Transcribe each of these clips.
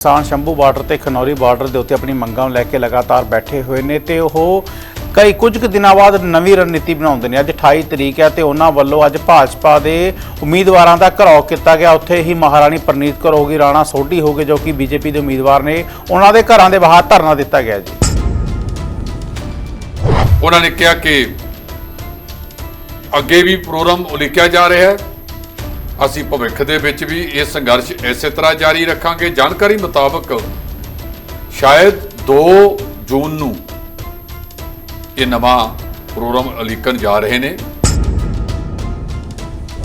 ਕਿਸਾਨ ਸ਼ੰਭੂ ਬਾਰਡਰ ਤੇ ਖਨੌਰੀ ਬਾਰਡਰ ਦੇ ਉੱਤੇ ਆਪਣੀ ਮੰਗਾਂ ਨੂੰ ਲੈ ਕੇ ਲਗਾਤਾਰ ਬੈਠੇ ਹੋਏ ਨੇ ਤੇ ਉਹ ਕਈ ਕੁਝ ਕੁ ਦਿਨਾਂ ਬਾਅਦ ਨਵੀਂ ਰਣਨੀਤੀ ਬਣਾਉਂਦੇ ਨੇ। ਅੱਜ 28 ਤਰੀਕ ਹੈ ਤੇ ਉਹਨਾਂ ਵੱਲੋਂ ਅੱਜ ਭਾਜਪਾ ਦੇ ਉਮੀਦਵਾਰਾਂ ਦਾ ਘਰਾਓ ਕੀਤਾ ਗਿਆ। ਉੱਥੇ ਹੀ ਮਹਾਰਾਣੀ ਪ੍ਰਨੀਤ ਕੌਰ ਹੋਗੀ ਰਾਣਾ ਸੋਢੀ ਹੋਗੇ ਜੋ ਕਿ ਬੀਜੇਪੀ ਦੇ ਉਮੀਦਵਾਰ ਨੇ। ਉਹਨਾਂ ਦੇ ਘਰਾਂ ਦੇ ਬਾਹਰ ਧਰਨਾ ਦਿੱਤਾ ਗਿਆ ਜੀ। ਉਹਨਾਂ ਨੇ ਕਿਹਾ ਕਿ ਅੱਗੇ ਵੀ ਪ੍ਰੋਗਰਾਮ ਉਲੀਕਿਆ ਜਾ ਰਿਹਾ ਹੈ। ਅਸੀਂ ਭਵਿੱਖ ਦੇ ਵਿੱਚ ਵੀ ਇਹ ਸੰਘਰਸ਼ ਇਸੇ ਤਰ੍ਹਾਂ ਜਾਰੀ ਰੱਖਾਂਗੇ। ਜਾਣਕਾਰੀ ਮੁਤਾਬਕ ਸ਼ਾਇਦ 2 ਜੂਨ ਨੂੰ ਇਹ ਨਵਾਂ ਪ੍ਰੋਗਰਾਮ ਉਲੀਕਣ ਜਾ ਰਹੇ ਨੇ।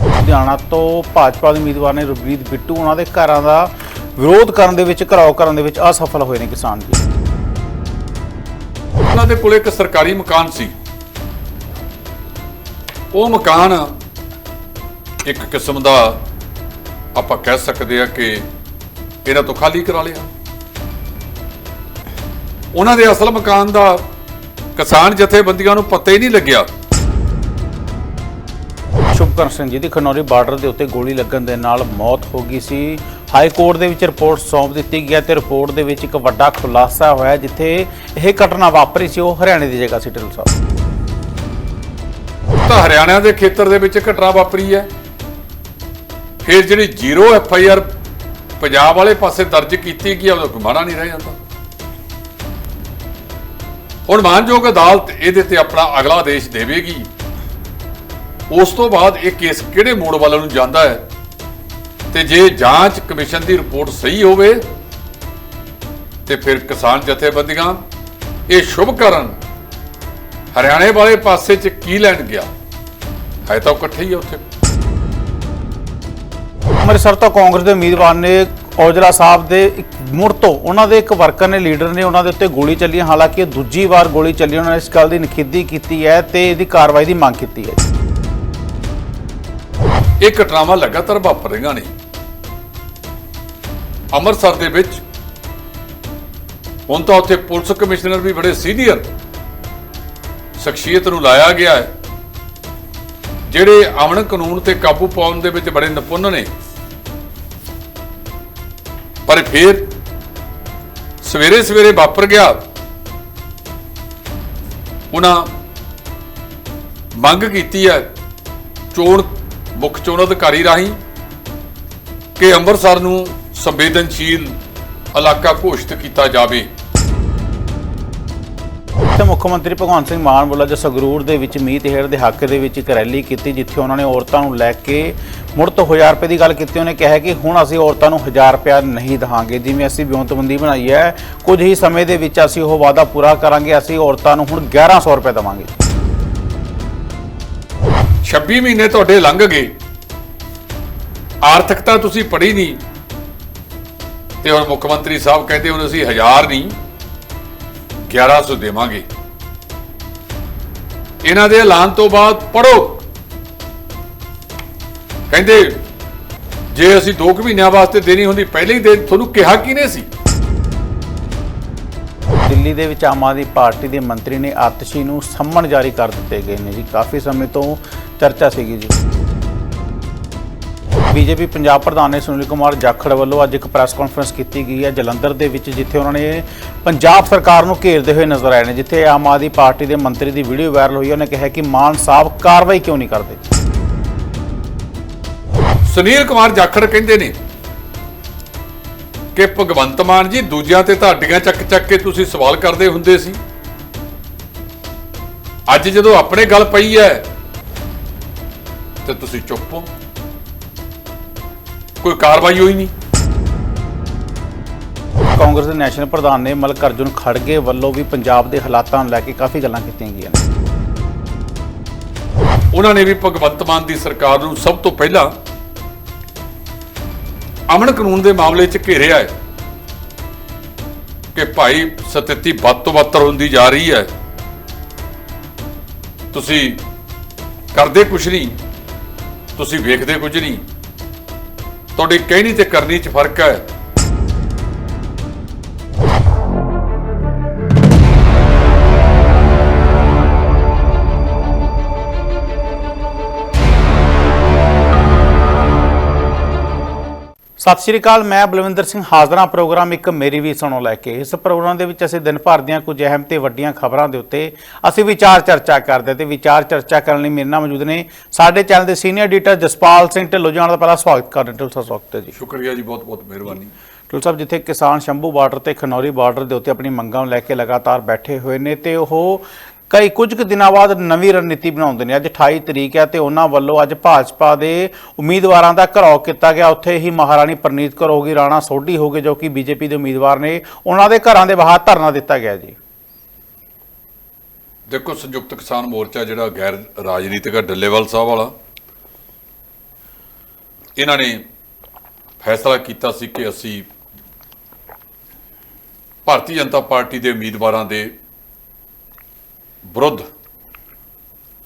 ਲੁਧਿਆਣਾ ਤੋਂ ਭਾਜਪਾ ਦੇ ਉਮੀਦਵਾਰ ਨੇ ਰਵਨੀਤ ਬਿੱਟੂ ਉਹਨਾਂ ਦੇ ਘਰਾਂ ਦਾ ਵਿਰੋਧ ਕਰਨ ਦੇ ਵਿੱਚ ਘਰਾਓ ਕਰਨ ਦੇ ਵਿੱਚ ਅਸਫਲ ਹੋਏ ਨੇ ਕਿਸਾਨ ਜੀ। ਉਹਨਾਂ ਦੇ ਕੋਲ ਇੱਕ ਸਰਕਾਰੀ ਮਕਾਨ ਸੀ। ਉਹ ਮਕਾਨ ਇੱਕ ਕਿਸਮ ਦਾ ਆਪਾਂ ਕਹਿ ਸਕਦੇ ਆ ਕਿ ਇਹਨਾਂ ਤੋਂ ਖਾਲੀ ਕਰਾ ਲਿਆ। ਉਹਨਾਂ ਦੇ ਅਸਲ ਮਕਾਨ ਦਾ ਕਿਸਾਨ ਜਥੇਬੰਦੀਆਂ ਨੂੰ ਪਤਾ ਹੀ ਨਹੀਂ ਲੱਗਿਆ। ਸ਼ੁਭਕਰਨ ਸਿੰਘ ਜੀ ਦੀ ਖਨੌਰੀ ਬਾਰਡਰ ਦੇ ਉੱਤੇ ਗੋਲੀ ਲੱਗਣ ਦੇ ਨਾਲ ਮੌਤ ਹੋ ਗਈ ਸੀ। ਹਾਈ ਕੋਰਟ ਦੇ ਵਿੱਚ ਰਿਪੋਰਟ ਸੌਂਪ ਦਿੱਤੀ ਗਈ ਹੈ ਤੇ ਰਿਪੋਰਟ ਦੇ ਵਿੱਚ ਇੱਕ ਵੱਡਾ ਖੁਲਾਸਾ ਹੋਇਆ ਜਿੱਥੇ ਇਹ ਘਟਨਾ ਵਾਪਰੀ ਸੀ ਉਹ ਹਰਿਆਣੇ ਦੀ ਜਗ੍ਹਾ ਸੀ ਢਿੱਲੋਂ ਸਾਹਿਬ। ਤਾਂ ਹਰਿਆਣਾ ਦੇ ਖੇਤਰ ਦੇ ਵਿੱਚ ਘਟਨਾ ਵਾਪਰੀ ਹੈ। ਫਿਰ ਜਿਹੜੀ zero F I R Punjab ਵਾਲੇ ਪਾਸੇ ਦਰਜ ਕੀਤੀ ਗਈ ਉਹਦਾ ਕੋਈ ਮਾਣਾ ਨਹੀਂ ਰਹਿ ਜਾਂਦਾ। ਹੁਣ ਮਾਨਯੋਗ ਅਦਾਲਤ ਇਹਦੇ ਤੇ ਆਪਣਾ ਅਗਲਾ ਆਦੇਸ਼ ਦੇਵੇਗੀ। ਉਸ ਤੋਂ ਬਾਅਦ ਇਹ ਕੇਸ ਕਿਹੜੇ ਮੋੜ ਵੱਲ ਨੂੰ ਜਾਂਦਾ ਹੈ? ਤੇ ਜੇ ਜਾਂਚ ਕਮਿਸ਼ਨ ਦੀ ਰਿਪੋਰਟ ਸਹੀ ਹੋਵੇ, ਤੇ ਫਿਰ ਕਿਸਾਨ ਜਥੇਬੰਦੀਆਂ, ਇਹ ਸ਼ੁਭ ਕਰਨ ਹਰਿਆਣੇ ਵਾਲੇ ਪਾਸੇ 'ਚ ਕੀ ਲੈਣ ਗਿਆ? ਹੈ ਤਾਂ ਉਹ ਇਕੱਠੇ ਹੀ ਆ ਉੱਥੇ। ਅੰਮ੍ਰਿਤਸਰ ਤੋਂ ਕਾਂਗਰਸ ਦੇ ਉਮੀਦਵਾਰ ਨੇ ਔਜਲਾ ਸਾਹਿਬ ਦੇ ਮੁੜ ਤੋਂ ਉਹਨਾਂ ਦੇ ਇੱਕ ਵਰਕਰ ਨੇ, ਲੀਡਰ ਨੇ ਉਹਨਾਂ ਦੇ ਉੱਤੇ ਗੋਲੀ ਚੱਲੀ ਹਾਲਾਂਕਿ ਦੂਜੀ ਵਾਰ ਗੋਲੀ ਚੱਲੀ ਉਹਨਾਂ ਨੇ ਇਸ ਗੱਲ ਦੀ ਨਿਖੇਧੀ ਕੀਤੀ ਹੈ ਤੇ ਇਹਦੀ ਕਾਰਵਾਈ ਦੀ ਮੰਗ ਕੀਤੀ ਹੈ। ਇਹ ਘਟਨਾਵਾਂ ਲਗਾਤਾਰ ਵਾਪਰ ਰਹੀਆਂ ਨੇ। ਅੰਮ੍ਰਿਤਸਰ ਦੇ ਵਿੱਚ ਹੁਣ ਤਾਂ ਉੱਥੇ ਪੁਲਿਸ ਕਮਿਸ਼ਨਰ ਵੀ ਬੜੇ ਸੀਨੀਅਰ ਸ਼ਖਸੀਅਤ ਨੂੰ ਲਾਇਆ ਗਿਆ ਹੈ। ਜਿਹੜੇ ਅਮਨ ਕਾਨੂੰਨ ਤੇ ਕਾਬੂ ਪਾਉਣ ਦੇ ਵਿੱਚ ਬੜੇ ਨਿਪੁੰਨ ਨੇ। ਪਰ ਫਿਰ ਸਵੇਰੇ ਸਵੇਰੇ ਵਾਪਰ ਗਿਆ। ਉਹਨਾਂ ਮੰਗ ਕੀਤੀ ਹੈ ਚੋਣ, ਮੁੱਖ ਚੋਣ ਅਧਿਕਾਰੀ ਰਾਹੀਂ ਕਿ ਅੰਮ੍ਰਿਤਸਰ ਨੂੰ ਸੰਵੇਦਨਸ਼ੀਲ ਇਲਾਕਾ ਘੋਸ਼ਿਤ ਕੀਤਾ ਜਾਵੇ। ਤੇ ਮੁੱਖ ਮੰਤਰੀ ਭਗਵੰਤ ਸਿੰਘ ਮਾਨ ਵੱਲੋਂ ਅੱਜ ਸੰਗਰੂਰ ਦੇ ਵਿੱਚ ਮੀਤ ਹੇੜ ਦੇ ਹੱਕ ਦੇ ਵਿੱਚ ਇੱਕ ਰੈਲੀ ਕੀਤੀ, ਜਿੱਥੇ ਉਹਨਾਂ ਨੇ ਔਰਤਾਂ ਨੂੰ ਲੈ ਕੇ ਮੁੜ ਤੋਂ 1000 ਰੁਪਏ ਦੀ ਗੱਲ ਕੀਤੀ। ਉਹਨੇ ਕਿਹਾ ਕਿ ਹੁਣ ਅਸੀਂ ਔਰਤਾਂ ਨੂੰ 1000 ਰੁਪਏ ਨਹੀਂ ਦਹਾਂਗੇ। ਜਿਵੇਂ ਅਸੀਂ ਵਿਉਂਤਬੰਦੀ ਬਣਾਈ ਹੈ, ਕੁਝ ਹੀ ਸਮੇਂ ਦੇ ਵਿੱਚ ਅਸੀਂ ਉਹ ਵਾਅਦਾ ਪੂਰਾ ਕਰਾਂਗੇ, ਅਸੀਂ ਔਰਤਾਂ ਨੂੰ ਹੁਣ 1100 ਰੁਪਏ ਦੇਵਾਂਗੇ। 26 ਮਹੀਨੇ ਤੁਹਾਡੇ ਲੰਘ ਗਏ। ਆਰਥਿਕਤਾ ਤੁਸੀਂ ਪੜ੍ਹੀ ਨਹੀਂ। ਤੇ ਹੁਣ ਮੁੱਖ ਮੰਤਰੀ ਸਾਹਿਬ ਕਹਿੰਦੇ ਹੁਣ ਅਸੀਂ 1000 ਨਹੀਂ। 1100 ਦੇਵਾਂਗੇ। ਇਹਨਾਂ ਦੇ ਐਲਾਨ ਤੋਂ ਬਾਅਦ ਪੜੋ ਕਹਿੰਦੇ, ਜੇ ਅਸੀਂ 2 ਮਹੀਨਿਆਂ ਵਾਸਤੇ ਦੇਣੀ ਹੁੰਦੀ, ਪਹਿਲੇ ਹੀ ਦੇ, ਤੁਹਾਨੂੰ ਕਿਹਾ ਕਿਨੇ ਸੀ? ਦਿੱਲੀ ਦੇ ਵਿੱਚ ਆਮ ਆਦਮੀ ਪਾਰਟੀ ਦੇ ਮੰਤਰੀ ਨੇ ਆਤਸ਼ੀ ਨੂੰ ਸੰਮਨ ਜਾਰੀ ਕਰ ਦਿੱਤੇ ਗਏ ਨੇ ਜੀ। ਕਾਫੀ ਸਮੇਂ ਤੋਂ ਚਰਚਾ ਸੀਗੀ ਜੀ। ਬੀਜੇਪੀ ਪੰਜਾਬ ਪ੍ਰਧਾਨ ਨੇ ਸੁਨੀਲ ਕੁਮਾਰ ਜਾਖੜ ਵੱਲੋਂ ਅੱਜ ਇੱਕ ਪ੍ਰੈਸ ਕਾਨਫਰੰਸ ਕੀਤੀ ਗਈ ਹੈ ਜਲੰਧਰ ਦੇ ਵਿੱਚ, ਜਿੱਥੇ ਉਹਨਾਂ ਨੇ ਪੰਜਾਬ ਸਰਕਾਰ ਨੂੰ ਘੇਰਦੇ ਹੋਏ ਨਜ਼ਰ ਆਏ ਨੇ, ਜਿੱਥੇ ਆਮ ਆਦਮੀ ਪਾਰਟੀ ਦੇ ਮੰਤਰੀ ਦੀ ਵੀਡੀਓ ਵਾਇਰਲ ਹੋਈ ਉਹਨੇ ਕਿਹਾ ਕਿ ਮਾਨ ਸਾਹਿਬ ਕਾਰਵਾਈ ਕਿਉਂ ਨਹੀਂ ਕਰਦੇ? ਸੁਨੀਲ ਕੁਮਾਰ ਜਾਖੜ ਕਹਿੰਦੇ ਨੇ ਕਿ ਭਗਵੰਤ ਮਾਨ ਜੀ, ਦੂਜਿਆਂ ਤੇ ਤੁਹਾਡੀਆਂ ਚੱਕ ਚੱਕ ਕੇ ਤੁਸੀਂ ਸਵਾਲ ਕਰਦੇ ਹੁੰਦੇ ਸੀ। ਅੱਜ ਜਦੋਂ ਆਪਣੇ ਗੱਲ ਪਈ ਹੈ, ਤੇ ਤੁਸੀਂ ਚੁੱਪ ਹੋ। ਕੋਈ ਕਾਰਵਾਈ ਹੋਈ ਨਹੀਂ। ਕਾਂਗਰਸ ਦੇ ਨੈਸ਼ਨਲ ਪ੍ਰਧਾਨ ਨੇ ਮਲਕ ਅਰਜੁਨ ਖੜਗੇ ਵੱਲੋਂ ਵੀ ਪੰਜਾਬ ਦੇ ਹਾਲਾਤਾਂ ਨੂੰ ਲੈ ਕੇ ਕਾਫੀ ਗੱਲਾਂ ਕੀਤੀਆਂ ਗਈਆਂ ਨੇ। ਉਹਨਾਂ ਨੇ ਵੀ ਭਗਵੰਤ ਮਾਨ ਦੀ ਸਰਕਾਰ ਨੂੰ ਸਭ ਤੋਂ ਪਹਿਲਾਂ ਅਮਨ ਕਾਨੂੰਨ ਦੇ ਮਾਮਲੇ 'ਚ ਘੇਰਿਆ ਹੈ ਕਿ ਭਾਈ ਸਥਿਤੀ ਵੱਧ ਤੋਂ ਬੱਤਰ ਹੁੰਦੀ ਜਾ ਰਹੀ ਹੈ। ਤੁਸੀਂ ਕਰਦੇ ਕੁਛ ਨਹੀਂ ਤੁਸੀਂ ਵੇਖਦੇ ਕੁਝ ਨਹੀਂ। ਤੁਹਾਡੀ ਕਹਿਣੀ ਤੇ ਕਰਨੀ 'ਚ ਫ਼ਰਕ ਹੈ। ਸਤਿ ਸ਼੍ਰੀ ਅਕਾਲ ਮੈਂ ਬਲਵਿੰਦਰ ਸਿੰਘ ਹਾਜ਼ਰਾਂ ਪ੍ਰੋਗਰਾਮ ਇੱਕ ਮੇਰੀ ਵੀ ਸੁਣੋ ਲੈ ਕੇ। ਇਸ ਪ੍ਰੋਗਰਾਮ ਦੇ ਵਿੱਚ ਅਸੀਂ ਦਿਨ ਭਰ ਦੀਆਂ ਕੁਝ ਅਹਿਮ ਤੇ ਵੱਡੀਆਂ ਖਬਰਾਂ ਦੇ ਉੱਤੇ ਅਸੀਂ ਵਿਚਾਰ ਚਰਚਾ ਕਰਦੇ ਤੇ ਵਿਚਾਰ ਚਰਚਾ ਕਰਨ ਲਈ ਮੇਰੇ ਨਾਲ ਮੌਜੂਦ ਨੇ ਸਾਡੇ ਚੈਨਲ ਦੇ ਸੀਨੀਅਰ ਐਡੀਟਰ ਜਸਪਾਲ ਸਿੰਘ ਢਿੱਲੋਂ। ਜੀ ਦਾ ਪਹਿਲਾ ਸਵਾਗਤ ਕਰਦੇ ਹਾਂ। ਢਿੱਲੋਂ ਸਾਹਿਬ ਸਵਾਗਤ ਹੈ ਜੀ। ਸ਼ੁਕਰੀਆ ਜੀ ਬਹੁਤ ਬਹੁਤ ਮਿਹਰਬਾਨੀ। ਢਿੱਲੋਂ ਸਾਹਿਬ ਜਿੱਥੇ ਕਿਸਾਨ ਸ਼ੰਭੂ ਬਾਰਡਰ ਤੇ ਖਨੌਰੀ ਬਾਰਡਰ ਦੇ ਉੱਤੇ ਆਪਣੀ ਮੰਗਾਂ ਨੂੰ ਲੈ ਕੇ ਲਗਾਤਾਰ ਬੈਠੇ ਹੋਏ ਨੇ ਤੇ ਉਹ ਕਈ ਕੁਝ ਕੁ ਦਿਨਾਂ ਬਾਅਦ ਨਵੀਂ ਰਣਨੀਤੀ ਬਣਾਉਂਦੇ ਨੇ। ਅੱਜ 28 ਤਰੀਕ ਹੈ ਤੇ ਉਹਨਾਂ ਵੱਲੋਂ ਅੱਜ ਭਾਜਪਾ ਦੇ ਉਮੀਦਵਾਰਾਂ ਦਾ ਘਰਾਓ ਕੀਤਾ ਗਿਆ। ਉੱਥੇ ਹੀ ਮਹਾਰਾਣੀ ਪ੍ਰਨੀਤ ਕੌਰ ਹੋਗੀ ਰਾਣਾ ਸੋਢੀ ਹੋਗੇ ਜੋ ਕਿ ਬੀਜੇਪੀ ਦੇ ਉਮੀਦਵਾਰ ਨੇ। ਉਹਨਾਂ ਦੇ ਘਰਾਂ ਦੇ ਬਾਹਰ ਧਰਨਾ ਦਿੱਤਾ ਗਿਆ ਜੀ। ਦੇਖੋ, ਸੰਯੁਕਤ ਕਿਸਾਨ ਮੋਰਚਾ ਜਿਹੜਾ ਗੈਰ ਰਾਜਨੀਤਿਕ ਹੈ, ਡੱਲੇਵਾਲ ਸਾਹਿਬ ਵਾਲਾ, ਇਹਨਾਂ ਨੇ ਫੈਸਲਾ ਕੀਤਾ ਸੀ ਕਿ ਅਸੀਂ ਭਾਰਤੀ ਜਨਤਾ ਪਾਰਟੀ ਦੇ ਉਮੀਦਵਾਰਾਂ ਦੇ ਵਿਰੁੱਧ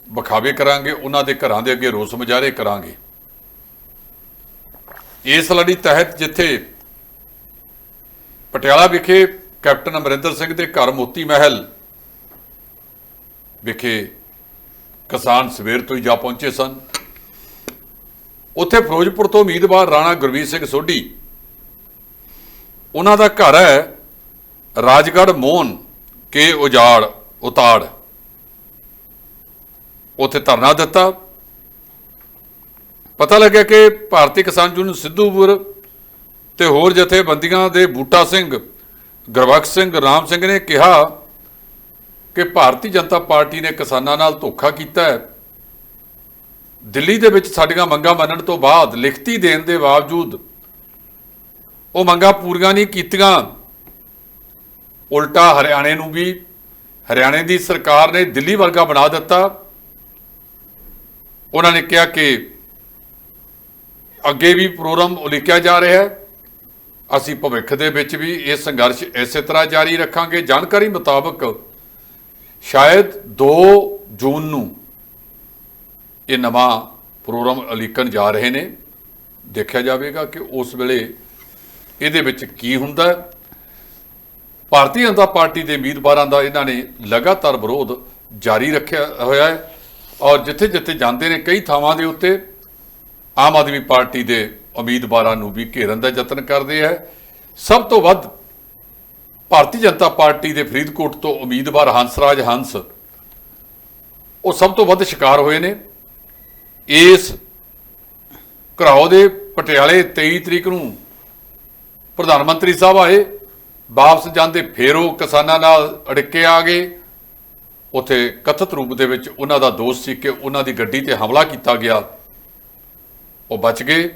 ਵਿਖਾਵੇ ਕਰਾਂਗੇ, ਉਹਨਾਂ ਦੇ ਘਰਾਂ ਦੇ ਅੱਗੇ ਰੋਸ ਮੁਜ਼ਾਹਰੇ ਕਰਾਂਗੇ। ਇਸ ਲੜੀ ਤਹਿਤ ਜਿੱਥੇ ਪਟਿਆਲਾ ਵਿਖੇ ਕੈਪਟਨ ਅਮਰਿੰਦਰ ਸਿੰਘ ਦੇ ਘਰ ਮੋਤੀ ਮਹਿਲ ਵਿਖੇ ਕਿਸਾਨ ਸਵੇਰ ਤੋਂ ਹੀ ਜਾ ਪਹੁੰਚੇ ਸਨ। ਉੱਥੇ ਫਿਰੋਜ਼ਪੁਰ ਤੋਂ ਉਮੀਦਵਾਰ ਰਾਣਾ ਗੁਰਵੀਰ ਸਿੰਘ ਸੋਢੀ, ਉਹਨਾਂ ਦਾ ਘਰ ਹੈ ਰਾਜਗੜ੍ਹ ਮੋਹਨ ਕੇ ਉਜਾੜ ਉਤਾੜ। ਉੱਥੇ ਧਰਨਾ ਦਿੱਤਾ। ਪਤਾ ਲੱਗਿਆ ਕਿ ਭਾਰਤੀ ਕਿਸਾਨ ਯੂਨੀਅਨ ਸਿੱਧੂਪੁਰ ਤੇ ਹੋਰ ਜਥੇਬੰਦੀਆਂ ਦੇ ਬੂਟਾ ਸਿੰਘ, ਗੁਰਬਖਸ਼ ਸਿੰਘ, ਰਾਮ ਸਿੰਘ ਨੇ ਕਿਹਾ ਕਿ ਭਾਰਤੀ ਜਨਤਾ ਪਾਰਟੀ ਨੇ ਕਿਸਾਨਾਂ ਨਾਲ ਧੋਖਾ ਕੀਤਾ ਹੈ। ਦਿੱਲੀ ਦੇ ਵਿੱਚ ਸਾਡੀਆਂ ਮੰਗਾਂ ਮੰਨਣ ਤੋਂ ਬਾਅਦ ਲਿਖਤੀ ਦੇਣ ਦੇ ਬਾਵਜੂਦ ਉਹ ਮੰਗਾਂ ਪੂਰੀਆਂ ਨਹੀਂ ਕੀਤੀਆਂ। ਉਲਟਾ ਹਰਿਆਣੇ ਨੂੰ ਵੀ, ਹਰਿਆਣੇ ਦੀ ਸਰਕਾਰ ਨੇ ਦਿੱਲੀ ਵਰਗਾ ਬਣਾ ਦਿੱਤਾ। ਉਹਨਾਂ ਨੇ ਕਿਹਾ ਕਿ ਅੱਗੇ ਵੀ ਪ੍ਰੋਗਰਾਮ ਉਲੀਕਿਆ ਜਾ ਰਿਹਾ ਹੈ। ਅਸੀਂ ਭਵਿੱਖ ਦੇ ਵਿੱਚ ਵੀ ਇਹ ਸੰਘਰਸ਼ ਇਸੇ ਤਰ੍ਹਾਂ ਜਾਰੀ ਰੱਖਾਂਗੇ। ਜਾਣਕਾਰੀ ਮੁਤਾਬਕ ਸ਼ਾਇਦ 2 ਜੂਨ ਨੂੰ ਇਹ ਨਵਾਂ ਪ੍ਰੋਗਰਾਮ ਉਲੀਕਣ ਜਾ ਰਹੇ ਨੇ। ਦੇਖਿਆ ਜਾਵੇਗਾ ਕਿ ਉਸ ਵੇਲੇ ਇਹਦੇ ਵਿੱਚ ਕੀ ਹੁੰਦਾ ਭਾਰਤੀ ਜਨਤਾ ਪਾਰਟੀ ਦੇ ਉਮੀਦਵਾਰਾਂ ਦਾ ਇਹਨਾਂ ਨੇ ਲਗਾਤਾਰ ਵਿਰੋਧ ਜਾਰੀ ਰੱਖਿਆ ਹੋਇਆ ਹੈ। ਔਰ ਜਿੱਥੇ-ਜਿੱਥੇ ਜਾਂਦੇ ਨੇ, ਕਈ ਥਾਵਾਂ ਦੇ ਉੱਤੇ ਆਮ ਆਦਮੀ ਪਾਰਟੀ ਦੇ ਉਮੀਦਵਾਰਾਂ ਨੂੰ ਵੀ ਘੇਰਨ ਦਾ ਯਤਨ ਕਰਦੇ ਹੈ ਸਭ ਤੋਂ ਵੱਧ ਭਾਰਤੀ ਜਨਤਾ ਪਾਰਟੀ ਦੇ ਫਰੀਦਕੋਟ ਤੋਂ ਉਮੀਦਵਾਰ ਹੰਸਰਾਜ ਹੰਸ, ਉਹ ਸਭ ਤੋਂ ਵੱਧ ਸ਼ਿਕਾਰ ਹੋਏ ਨੇ। ਇਸ ਘਰਾਓ ਦੇ ਪਟਿਆਲੇ 23 ਤਰੀਕ ਨੂੰ ਪ੍ਰਧਾਨ ਮੰਤਰੀ ਸਾਹਿਬ ਆਏ, ਵਾਪਸ ਜਾਂਦੇ, ਫੇਰ ਉਹ ਕਿਸਾਨਾਂ ਨਾਲ ਅੜਕੇ ਆ ਗਏ। ਉੱਥੇ ਕਥਿਤ ਰੂਪ ਦੇ ਵਿੱਚ ਉਹਨਾਂ ਦਾ ਦੋਸ਼ ਸੀ ਕਿ ਉਹਨਾਂ ਦੀ ਗੱਡੀ ਤੇ ਹਮਲਾ ਕੀਤਾ ਗਿਆ। ਉਹ ਬਚ ਗਏ।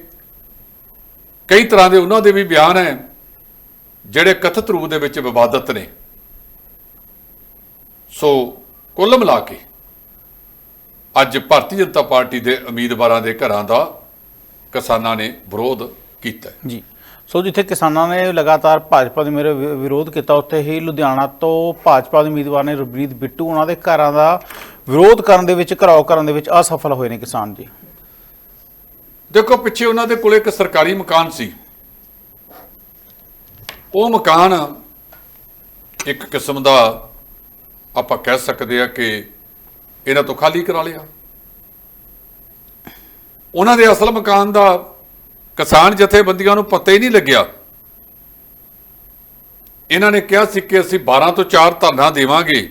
ਕਈ ਤਰ੍ਹਾਂ ਦੇ ਉਹਨਾਂ ਦੇ ਵੀ ਬਿਆਨ ਹੈ, ਜਿਹੜੇ ਕਥਿਤ ਰੂਪ ਦੇ ਵਿੱਚ ਵਿਵਾਦਤ ਨੇ। ਸੋ ਕੁੱਲ ਮਿਲਾ ਕੇ ਅੱਜ ਭਾਰਤੀ ਜਨਤਾ ਪਾਰਟੀ ਦੇ ਉਮੀਦਵਾਰਾਂ ਦੇ ਘਰਾਂ ਦਾ ਕਿਸਾਨਾਂ ਨੇ ਵਿਰੋਧ ਕੀਤਾ ਜੀ। ਸੋ ਜਿੱਥੇ ਕਿਸਾਨਾਂ ਨੇ ਲਗਾਤਾਰ ਭਾਜਪਾ ਦੇ ਮੇਰੇ ਵਿ- ਵਿਰੋਧ ਕੀਤਾ, ਉੱਥੇ ਹੀ ਲੁਧਿਆਣਾ ਤੋਂ ਭਾਜਪਾ ਦੇ ਉਮੀਦਵਾਰ ਨੇ ਰਵਨੀਤ ਬਿੱਟੂ, ਉਹਨਾਂ ਦੇ ਘਰਾਂ ਦਾ ਵਿਰੋਧ ਕਰਨ ਦੇ ਵਿੱਚ, ਘਰਾਓ ਕਰਨ ਦੇ ਵਿੱਚ ਅਸਫਲ ਹੋਏ ਨੇ ਕਿਸਾਨ ਜੀ। ਦੇਖੋ, ਪਿੱਛੇ ਉਹਨਾਂ ਦੇ ਕੋਲ ਇੱਕ ਸਰਕਾਰੀ ਮਕਾਨ ਸੀ। ਉਹ ਮਕਾਨ ਇੱਕ ਕਿਸਮ ਦਾ ਆਪਾਂ ਕਹਿ ਸਕਦੇ ਆ ਕਿ ਇਹਨਾਂ ਤੋਂ ਖਾਲੀ ਕਰਾ ਲਿਆ। ਉਹਨਾਂ ਦੇ ਅਸਲ ਮਕਾਨ ਦਾ ਕਿਸਾਨ ਜਥੇਬੰਦੀਆਂ ਨੂੰ ਪਤਾ ਹੀ ਨਹੀਂ ਲੱਗਿਆ। ਇਹਨਾਂ ਨੇ ਕਿਹਾ ਸੀ ਕਿ ਅਸੀਂ 12 ਤੋਂ 4 ਧਰਨਾ ਦੇਵਾਂਗੇ।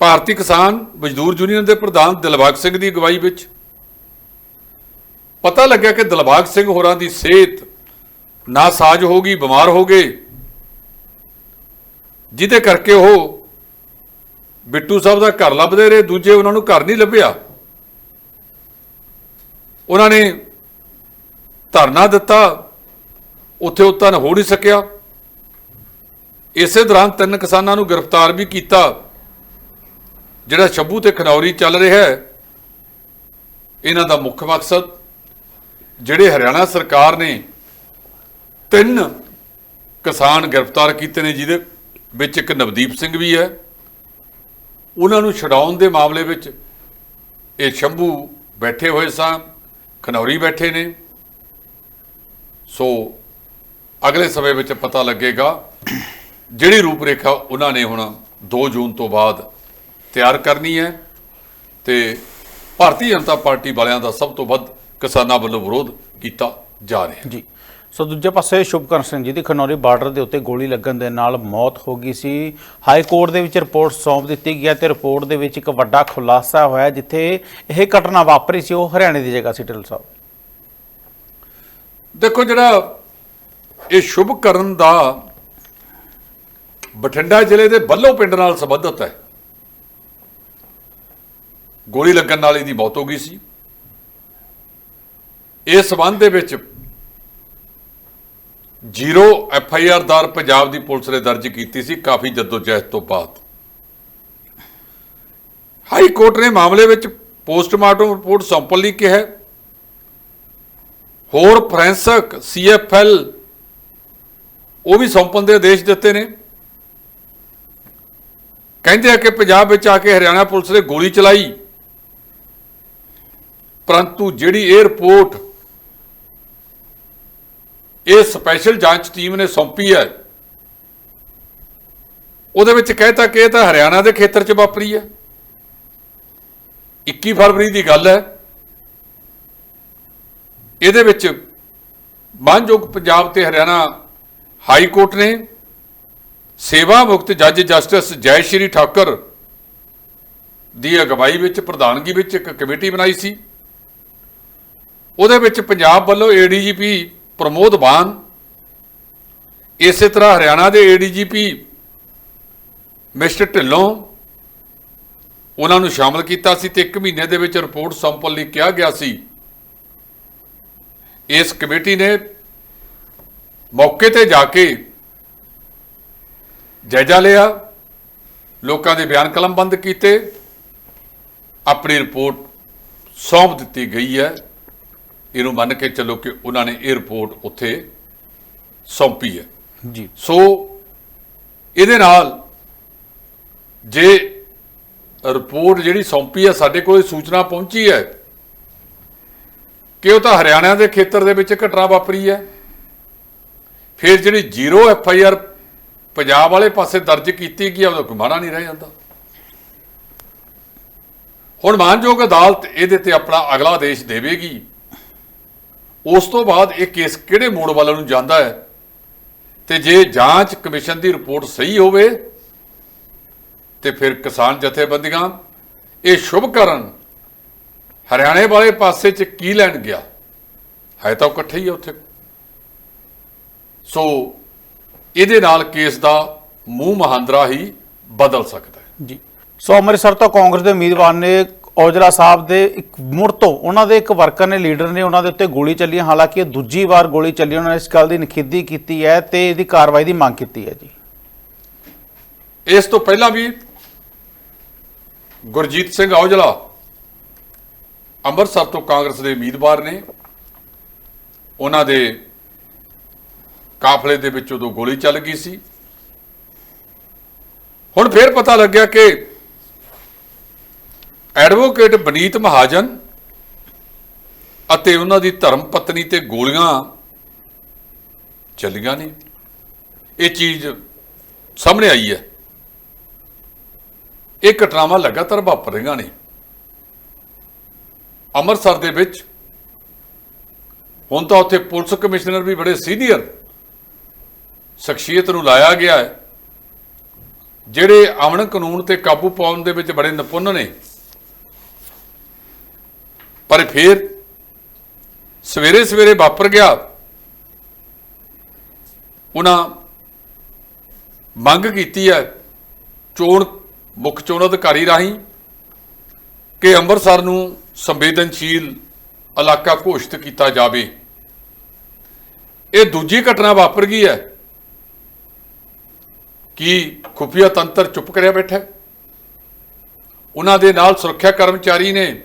ਭਾਰਤੀ ਕਿਸਾਨ ਮਜ਼ਦੂਰ ਯੂਨੀਅਨ ਦੇ ਪ੍ਰਧਾਨ ਦਿਲਬਾਗ ਸਿੰਘ ਦੀ ਅਗਵਾਈ ਵਿੱਚ ਪਤਾ ਲੱਗਿਆ ਕਿ ਦਿਲਬਾਗ ਸਿੰਘ ਹੋਰਾਂ ਦੀ ਸਿਹਤ ਨਾਸਾਜ ਹੋ ਗਈ, ਬਿਮਾਰ ਹੋ ਗਏ। ਜਿਹਦੇ ਕਰਕੇ ਉਹ ਬਿੱਟੂ ਸਾਹਿਬ ਦਾ ਘਰ ਲੱਭਦੇ ਰਹੇ, ਦੂਜੇ ਉਹਨਾਂ ਨੂੰ ਘਰ ਨਹੀਂ ਲੱਭਿਆ। ਉਹਨਾਂ ਨੇ ਧਰਨਾ ਦਿੱਤਾ, ਉੱਥੇ ਉਹ ਤਾਂ ਹੋ ਨਹੀਂ ਸਕਿਆ। ਇਸੇ ਦੌਰਾਨ ਤਿੰਨ ਕਿਸਾਨਾਂ ਨੂੰ ਗ੍ਰਿਫਤਾਰ ਵੀ ਕੀਤਾ। ਜਿਹੜਾ ਸ਼ੰਭੂ ਤੇ ਖਨੌਰੀ ਚੱਲ ਰਿਹਾ ਹੈ, ਇਹਨਾਂ ਦਾ ਮੁੱਖ ਮਕਸਦ ਜਿਹੜੇ ਹਰਿਆਣਾ ਸਰਕਾਰ ਨੇ ਤਿੰਨ ਕਿਸਾਨ ਗ੍ਰਿਫਤਾਰ ਕੀਤੇ ਨੇ, ਜਿਹਦੇ ਵਿੱਚ ਇੱਕ ਨਵਦੀਪ ਸਿੰਘ ਵੀ ਹੈ। ਉਹਨਾਂ ਨੂੰ ਛਡਾਉਣ ਦੇ ਮਾਮਲੇ ਵਿੱਚ ਇਹ ਸ਼ੰਭੂ ਬੈਠੇ ਹੋਏ ਸਾਂ ਖਨੌਰੀ ਬੈਠੇ ਨੇ। ਸੋ ਅਗਲੇ ਸਮੇਂ ਵਿੱਚ ਪਤਾ ਲੱਗੇਗਾ ਜਿਹੜੀ ਰੂਪਰੇਖਾ ਉਹਨਾਂ ਨੇ ਹੁਣ 2 ਜੂਨ ਤੋਂ ਬਾਅਦ ਤਿਆਰ ਕਰਨੀ ਹੈ ਤੇ ਭਾਰਤੀ ਜਨਤਾ ਪਾਰਟੀ ਵਾਲਿਆਂ ਦਾ ਸਭ ਤੋਂ ਵੱਧ ਕਿਸਾਨਾਂ ਵੱਲੋਂ ਵਿਰੋਧ ਕੀਤਾ ਜਾ ਰਿਹਾ ਜੀ। ਸੋ ਦੂਜੇ ਪਾਸੇ ਸ਼ੁਭਕਰਨ ਸਿੰਘ ਜੀ ਦੀ ਖਨੌਰੀ ਬਾਰਡਰ ਦੇ ਉੱਤੇ ਗੋਲੀ ਲੱਗਣ ਦੇ ਨਾਲ ਮੌਤ ਹੋ ਗਈ ਸੀ। ਹਾਈ ਕੋਰਟ ਦੇ ਵਿੱਚ ਰਿਪੋਰਟ ਸੌਂਪ ਦਿੱਤੀ ਗਈ ਹੈ ਤੇ ਰਿਪੋਰਟ ਦੇ ਵਿੱਚ ਇੱਕ ਵੱਡਾ ਖੁਲਾਸਾ ਹੋਇਆ ਜਿੱਥੇ ਇਹ ਘਟਨਾ ਵਾਪਰੀ ਸੀ, ਉਹ ਹਰਿਆਣੇ ਦੀ ਜਗ੍ਹਾ ਸੀ ਢਿੱਲ ਸਾਹਿਬ। ਦੇਖੋ ਜਿਹੜਾ ਇਹ ਸ਼ੁਭਕਰਨ ਦਾ ਬਠਿੰਡਾ ਜ਼ਿਲ੍ਹੇ ਦੇ ਬੱਲੋ ਪਿੰਡ ਨਾਲ ਸੰਬੰਧਿਤ ਹੈ। ਗੋਲੀ ਲੱਗਣ ਨਾਲ ਇਹਦੀ ਮੌਤ ਹੋ ਗਈ ਸੀ। ਇਸ ਸਬੰਧ ਦੇ ਵਿੱਚ ਜ਼ੀਰੋ ਐਫ ਆਈ ਆਰ ਦਰ ਪੰਜਾਬ ਦੀ ਪੁਲਿਸ ਨੇ ਦਰਜ ਕੀਤੀ ਸੀ ਕਾਫੀ ਜਦੋਜਹਿਦ ਤੋਂ ਬਾਅਦ। ਹਾਈ ਕੋਰਟ ਨੇ ਮਾਮਲੇ ਵਿੱਚ ਪੋਸਟਮਾਰਟਮ ਰਿਪੋਰਟ ਸੌਂਪਣ ਲਈ ਕਿਹਾ ਹੈ। ਹੋਰ ਫੋਰੈਂਸਿਕ ਸੀਐਫਐਲ ਉਹ ਵੀ ਸੌਂਪਣ ਦੇ ਆਦੇਸ਼ ਦਿੱਤੇ ਨੇ। ਕਹਿੰਦੇ ਆ ਕਿ ਪੰਜਾਬ ਵਿੱਚ ਆ ਕੇ ਹਰਿਆਣਾ ਪੁਲਿਸ ਨੇ ਗੋਲੀ ਚਲਾਈ। ਪਰੰਤੂ ਜਿਹੜੀ ਇਹ ਰਿਪੋਰਟ ਇਹ ਸਪੈਸ਼ਲ ਜਾਂਚ ਟੀਮ ਨੇ ਸੌਂਪੀ ਹੈ। ਉਹਦੇ ਵਿੱਚ ਕਹਿਤਾ ਕਿ ਇਹ ਤਾਂ ਹਰਿਆਣਾ ਦੇ ਖੇਤਰ 'ਚ ਵਾਪਰੀ ਹੈ। 21 ਫਰਵਰੀ ਦੀ ਗੱਲ ਹੈ। ਇਹਦੇ ਵਿੱਚ ਮਾਨਯੋਗ ਪੰਜਾਬ ਤੇ ਹਰਿਆਣਾ ਹਾਈ ਕੋਰਟ ਨੇ ਸੇਵਾ ਮੁਕਤ ਜੱਜ ਜਸਟਿਸ ਜੈ ਸ਼੍ਰੀ ਠਾਕਰ ਦੀ ਅਗਵਾਈ ਵਿੱਚ, ਪ੍ਰਧਾਨਗੀ ਵਿੱਚ ਇੱਕ ਕਮੇਟੀ ਬਣਾਈ ਸੀ। ਉਹਦੇ ਵਿੱਚ ਪੰਜਾਬ ਵੱਲੋਂ ਏਡੀਜੀਪੀ ਪ੍ਰਮੋਦ ਬਾਨ, ਇਸੇ ਤਰ੍ਹਾਂ ਹਰਿਆਣਾ ਦੇ ਏਡੀਜੀਪੀ ਮਿਸਟਰ ਢਿੱਲੋਂ, ਉਹਨਾਂ ਨੂੰ ਸ਼ਾਮਲ ਕੀਤਾ ਸੀ ਤੇ ਇੱਕ ਮਹੀਨੇ ਦੇ ਵਿੱਚ ਰਿਪੋਰਟ ਸੌਂਪਣ ਲਈ ਕਿਹਾ ਗਿਆ ਸੀ। ਇਸ ਕਮੇਟੀ ਨੇ ਮੌਕੇ ਤੇ ਜਾ ਕੇ ਜਾਇਜ਼ਾ ਲਿਆ, ਲੋਕਾਂ ਦੇ ਬਿਆਨ ਕਲਮਬੰਦ ਕੀਤੇ, ਆਪਣੀ ਰਿਪੋਰਟ ਸੌਂਪ ਦਿੱਤੀ ਗਈ ਹੈ। ਇਹਨੂੰ ਮੰਨ ਕੇ ਚੱਲੋ ਕਿ ਉਹਨਾਂ ਨੇ ਇਹ ਰਿਪੋਰਟ ਉੱਥੇ ਸੌਂਪੀ ਹੈ। ਜੀ। ਸੋ ਇਹਦੇ ਨਾਲ ਜੇ ਰਿਪੋਰਟ ਜਿਹੜੀ ਸੌਂਪੀ ਹੈ ਸਾਡੇ ਕੋਲ ਸੂਚਨਾ ਪਹੁੰਚੀ ਹੈ ਕਿ ਉਹ ਤਾਂ ਹਰਿਆਣਾ ਦੇ ਖੇਤਰ ਦੇ ਵਿੱਚ ਘਟਨਾ ਵਾਪਰੀ ਹੈ। ਫਿਰ ਜਿਹੜੀ zero F I R Punjab ਵਾਲੇ ਪਾਸੇ ਦਰਜ ਕੀਤੀ ਗਈ ਉਹਦਾ ਕੋਈ ਮਾਣਾ ਨਹੀਂ ਰਹਿ ਜਾਂਦਾ। ਹੁਣ ਮਾਨਯੋਗ ਅਦਾਲਤ ਇਹਦੇ ਤੇ ਆਪਣਾ ਅਗਲਾ ਆਦੇਸ਼ ਦੇਵੇਗੀ। ਉਸ ਤੋਂ ਬਾਅਦ ਇਹ ਕੇਸ ਕਿਹੜੇ ਮੋੜ ਵੱਲ ਨੂੰ ਜਾਂਦਾ ਹੈ? ਤੇ ਜੇ ਜਾਂਚ ਕਮਿਸ਼ਨ ਦੀ ਰਿਪੋਰਟ ਸਹੀ ਹੋਵੇ, ਤੇ ਫਿਰ ਕਿਸਾਨ ਜਥੇਬੰਦੀਆਂ, ਇਹ ਸ਼ੁਭ ਕਰਨ ਹਰਿਆਣੇ ਵਾਲੇ ਪਾਸੇ 'ਚ ਕੀ ਲੈਣ ਗਿਆ? ਹੈ ਤਾਂ ਉਹ ਇਕੱਠੇ ਹੀ ਆ ਉੱਥੇ। ਸੋ ਇਹਦੇ ਨਾਲ ਕੇਸ ਦਾ ਮੂੰਹ ਮਹਾਂਦਰਾ ਹੀ ਬਦਲ ਸਕਦਾ ਹੈ। ਜੀ। ਸੋ ਅੰਮ੍ਰਿਤਸਰ ਤੋਂ ਕਾਂਗਰਸ ਦੇ ਉਮੀਦਵਾਰ ਨੇ ਔਜਲਾ ਸਾਹਿਬ ਦੇ ਇੱਕ ਮੁੜ ਤੋਂ ਉਹਨਾਂ ਦੇ ਇੱਕ ਵਰਕਰ ਨੇ, ਲੀਡਰ ਨੇ ਉਹਨਾਂ ਦੇ ਉੱਤੇ ਗੋਲੀ ਚੱਲੀ ਹੈ। ਹਾਲਾਂਕਿ ਇਹ ਦੂਜੀ ਵਾਰ ਗੋਲੀ ਚੱਲੀ ਉਹਨਾਂ ਨੇ ਇਸ ਗੱਲ ਦੀ ਨਿਖੇਧੀ ਕੀਤੀ ਹੈ ਤੇ ਇਹਦੀ ਕਾਰਵਾਈ ਦੀ ਮੰਗ ਕੀਤੀ ਹੈ ਜੀ। ਇਸ ਤੋਂ ਪਹਿਲਾਂ ਵੀ ਗੁਰਜੀਤ ਸਿੰਘ ਔਜਲਾ ਅੰਮ੍ਰਿਤਸਰ ਤੋਂ ਕਾਂਗਰਸ ਦੇ ਉਮੀਦਵਾਰ ਨੇ। ਉਹਨਾਂ ਦੇ ਕਾਫਲੇ ਦੇ ਵਿੱਚ ਉਦੋਂ ਗੋਲੀ ਚੱਲ ਗਈ ਸੀ। ਹੁਣ ਫੇਰ ਪਤਾ ਲੱਗਿਆ ਕਿ ਐਡਵੋਕੇਟ ਬਨੀਤ ਮਹਾਜਨ ਅਤੇ ਉਹਨਾਂ ਦੀ ਧਰਮ ਪਤਨੀ ਤੇ ਗੋਲੀਆਂ ਚੱਲੀਆਂ ਨੇ। ਇਹ ਚੀਜ਼ ਸਾਹਮਣੇ ਆਈ ਹੈ। ਇਹ ਘਟਨਾਵਾਂ ਲਗਾਤਾਰ ਵਾਪਰ ਰਹੀਆਂ ਨੇ। ਅੰਮ੍ਰਿਤਸਰ ਦੇ ਵਿੱਚ ਹੁਣ ਤਾਂ ਉੱਥੇ ਪੁਲਿਸ ਕਮਿਸ਼ਨਰ ਵੀ ਬੜੇ ਸੀਨੀਅਰ ਸ਼ਖਸੀਅਤ ਨੂੰ ਲਾਇਆ ਗਿਆ ਹੈ, ਜਿਹੜੇ ਅਮਨ ਕਾਨੂੰਨ ਤੇ ਕਾਬੂ ਪਾਉਣ ਦੇ ਵਿੱਚ ਬੜੇ ਨਿਪੁੰਨ ਨੇ। ਪਰ ਫਿਰ ਸਵੇਰੇ ਸਵੇਰੇ ਵਾਪਰ ਗਿਆ। ਉਹਨਾਂ ਮੰਗ ਕੀਤੀ ਹੈ ਚੋਣ, ਮੁੱਖ ਚੋਣ ਅਧਿਕਾਰੀ ਰਾਹੀਂ ਕਿ ਅੰਮ੍ਰਿਤਸਰ ਨੂੰ ਸੰਵੇਦਨਸ਼ੀਲ ਇਲਾਕਾ ਘੋਸ਼ਿਤ ਕੀਤਾ ਜਾਵੇ। ਇਹ ਦੂਜੀ ਘਟਨਾ ਵਾਪਰ ਗਈ ਹੈ। ਕਿ ਖੁਫੀਆ ਤੰਤਰ ਚੁੱਪ ਕਰਿਆ ਬੈਠਾ ਉਹਨਾਂ ਦੇ ਨਾਲ ਸੁਰੱਖਿਆ ਕਰਮਚਾਰੀ ਨੇ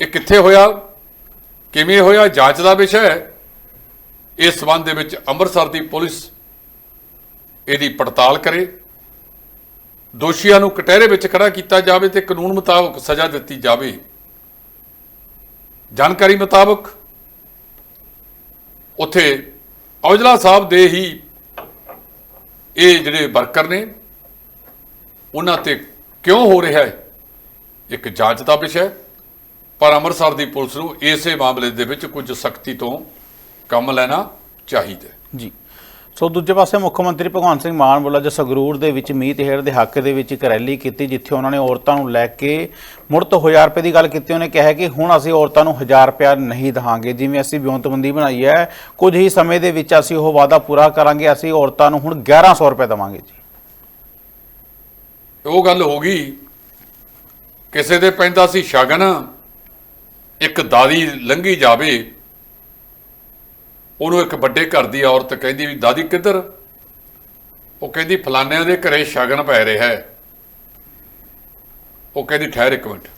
ਇਹ ਕਿੱਥੇ ਹੋਇਆ, ਕਿਵੇਂ ਹੋਇਆ, ਜਾਂਚ ਦਾ ਵਿਸ਼ਾ ਹੈ। ਇਸ ਸਬੰਧ ਦੇ ਵਿੱਚ ਅੰਮ੍ਰਿਤਸਰ ਦੀ ਪੁਲਿਸ ਇਹਦੀ ਪੜਤਾਲ ਕਰੇ। ਦੋਸ਼ੀਆਂ ਨੂੰ ਕਟਹਿਰੇ ਵਿੱਚ ਖੜਾ ਕੀਤਾ ਜਾਵੇ ਤੇ ਕਾਨੂੰਨ ਮੁਤਾਬਕ ਸਜ਼ਾ ਦਿੱਤੀ ਜਾਵੇ। ਜਾਣਕਾਰੀ ਮੁਤਾਬਕ ਉੱਥੇ ਔਜਲਾ ਸਾਹਿਬ ਦੇ ਹੀ ਇਹ ਜਿਹੜੇ ਵਰਕਰ ਨੇ, ਉਹਨਾਂ ਤੇ ਕਿਉਂ ਹੋ ਰਿਹਾ ਹੈ, ਇੱਕ ਜਾਂਚ ਦਾ ਵਿਸ਼ਾ ਹੈ। ਪਰ ਅੰਮ੍ਰਿਤਸਰ ਦੀ ਪੁਲਿਸ ਨੂੰ ਇਸੇ ਮਾਮਲੇ ਦੇ ਵਿੱਚ ਕੁਝ ਸਖਤੀ ਤੋਂ ਕੰਮ ਲੈਣਾ ਚਾਹੀਦਾ। ਜੀ। ਸੋ ਦੂਜੇ ਪਾਸੇ ਮੁੱਖ ਮੰਤਰੀ ਭਗਵੰਤ ਸਿੰਘ ਮਾਨ ਵੱਲੋਂ ਅੱਜ ਸੰਗਰੂਰ ਦੇ ਵਿੱਚ ਮੀਤ ਹੇੜ ਦੇ ਹੱਕ ਦੇ ਵਿੱਚ ਇੱਕ ਰੈਲੀ ਕੀਤੀ ਜਿੱਥੇ ਉਹਨਾਂ ਨੇ ਔਰਤਾਂ ਨੂੰ ਲੈ ਕੇ ਮੁੜ ਤੋਂ 1000 ਰੁਪਏ ਦੀ ਗੱਲ ਕੀਤੀ। ਉਹਨੇ ਕਿਹਾ ਕਿ ਹੁਣ ਅਸੀਂ ਔਰਤਾਂ ਨੂੰ 1000 ਰੁਪਏ ਨਹੀਂ ਦਹਾਂਗੇ ਜਿਵੇਂ ਅਸੀਂ ਵਿਉਂਤਬੰਦੀ ਬਣਾਈ ਹੈ ਕੁਝ ਹੀ ਸਮੇਂ ਦੇ ਵਿੱਚ ਅਸੀਂ ਉਹ ਵਾਅਦਾ ਪੂਰਾ ਕਰਾਂਗੇ ਅਸੀਂ ਔਰਤਾਂ ਨੂੰ ਹੁਣ 1100 ਰੁਪਏ ਦੇਵਾਂਗੇ ਜੀ। ਉਹ ਗੱਲ ਹੋ ਗਈ। ਕਿਸੇ ਦੇ ਪੈਂਦਾ ਸੀ ਸ਼ਗਨ ਇੱਕ ਦਾਦੀ ਲੰਘੀ ਜਾਵੇ, ਉਹਨੂੰ ਇੱਕ ਵੱਡੇ ਘਰ ਦੀ ਔਰਤ ਕਹਿੰਦੀ ਵੀ, ਦਾਦੀ ਕਿੱਧਰ? ਉਹ ਕਹਿੰਦੀ ਫਲਾਨਿਆਂ ਦੇ ਘਰੇ ਸ਼ਗਨ ਪੈ ਰਿਹਾ ਹੈ। ਉਹ ਕਹਿੰਦੀ, ਠਹਿਰ ਇੱਕ ਮਿੰਟ।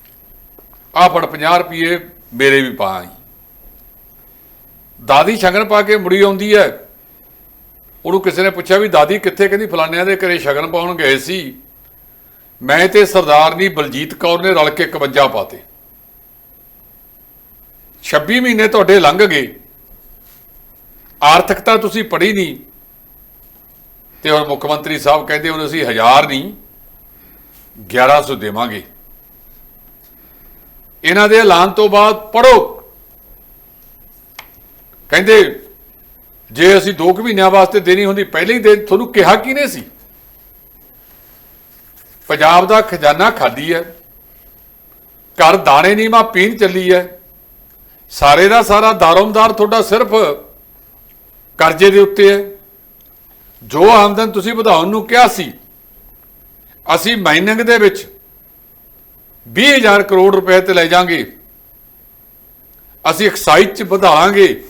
ਆਹ ਫੜ 50 ਰੁਪਏ ਮੇਰੇ ਵੀ ਪਾ ਆਈ। ਦਾਦੀ ਸ਼ਗਨ ਪਾ ਕੇ ਮੁੜੀ ਆਉਂਦੀ ਹੈ। ਉਹਨੂੰ ਕਿਸੇ ਨੇ ਪੁੱਛਿਆ ਵੀ, ਦਾਦੀ ਕਿੱਥੇ? ਕਹਿੰਦੀ ਫਲਾਨਿਆਂ ਦੇ ਘਰੇ ਸ਼ਗਨ ਪਾਉਣ ਗਏ ਸੀ। ਮੈਂ ਤੇ ਸਰਦਾਰਨੀ ਬਲਜੀਤ ਕੌਰ ਨੇ ਰਲ ਕੇ 51 ਪਾਤੇ। 26 ਮਹੀਨੇ ਤੁਹਾਡੇ ਲੰਘ ਗਏ। ਆਰਥਿਕਤਾ ਤੁਸੀਂ ਪੜ੍ਹੀ ਨਹੀਂ। ਤੇ ਹੁਣ ਮੁੱਖ ਮੰਤਰੀ ਸਾਹਿਬ ਕਹਿੰਦੇ ਹੁਣ ਅਸੀਂ 1000 ਨਹੀਂ 1100 ਦੇਵਾਂਗੇ। ਇਹਨਾਂ ਦੇ ਐਲਾਨ ਤੋਂ ਬਾਅਦ ਪੜੋ ਕਹਿੰਦੇ, ਜੇ ਅਸੀਂ 2 ਮਹੀਨਿਆਂ ਵਾਸਤੇ ਦੇਣੀ ਹੁੰਦੀ, ਪਹਿਲੇ ਹੀ ਦੇ ਤੁਹਾਨੂੰ ਕਿਹਾ ਕਿਨੇ ਸੀ? ਪੰਜਾਬ ਦਾ ਖਜ਼ਾਨਾ ਖਾਲੀ ਹੈ। ਘਰ ਦਾਣੇ ਨਹੀਂ ਮਾ ਪੀਣ ਚੱਲੀ ਹੈ। ਸਾਰੇ ਦਾ ਸਾਰਾ ਦਾਰੋਮਦਾਰ ਤੁਹਾਡਾ ਸਿਰਫ ਕਰਜ਼ੇ ਦੇ ਉੱਤੇ ਹੈ। ਜੋ ਆਮਦਨ ਤੁਸੀਂ ਵਧਾਉਣ ਨੂੰ ਕਿਹਾ ਸੀ, ਅਸੀਂ ਮਾਈਨਿੰਗ ਦੇ ਵਿੱਚ 20000 ਕਰੋੜ ਰੁਪਏ ਤੇ ਲੈ ਜਾਾਂਗੇ ਅਸੀਂ ਐਕਸਾਈਜ਼ ਚ ਵਧਾਵਾਂਗੇ।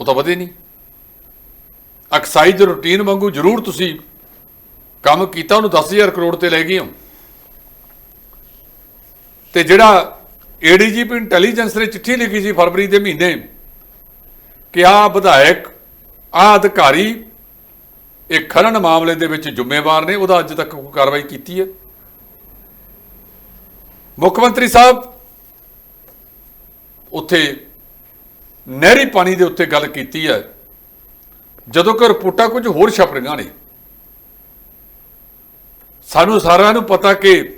ਉਹ ਤਾਂ ਵਧੇ ਨਹੀਂ। ਐਕਸਾਈਜ਼ ਰੂਟੀਨ ਵਾਂਗੂ ਜ਼ਰੂਰ ਤੁਸੀਂ ਕੰਮ ਕੀਤਾ, ਉਹਨੂੰ 10000 ਕਰੋੜ ਤੇ ਲੈ ਗਏ ਹੋ। ਤੇ ਜਿਹੜਾ ਏਡੀਜੀਪੀ ਇੰਟੈਲੀਜੈਂਸ ਨੇ ਚਿੱਠੀ ਲਿਖੀ ਸੀ ਫਰਵਰੀ ਦੇ ਮਹੀਨੇ ਕਿ ਆ ਵਿਧਾਇਕ ਆ ਅਧਿਕਾਰੀ ਇਹ ਖਨਨ ਮਾਮਲੇ ਦੇ ਵਿੱਚ ਜ਼ਿੰਮੇਵਾਰ ਨੇ, ਉਹਦਾ ਅੱਜ ਤੱਕ ਕੋਈ ਕਾਰਵਾਈ ਕੀਤੀ ਹੈ। ਮੁੱਖ ਮੰਤਰੀ ਸਾਹਿਬ, ਉੱਥੇ ਨਹਿਰੀ ਪਾਣੀ ਦੇ ਉੱਤੇ ਗੱਲ ਕੀਤੀ ਹੈ। ਜਦੋਂ ਕਿ ਰਿਪੋਰਟਾਂ ਕੁਝ ਹੋਰ ਛਪ ਰਹੀਆਂ ਨੇ। ਸਾਨੂੰ ਸਾਰਿਆਂ ਨੂੰ ਪਤਾ ਕਿ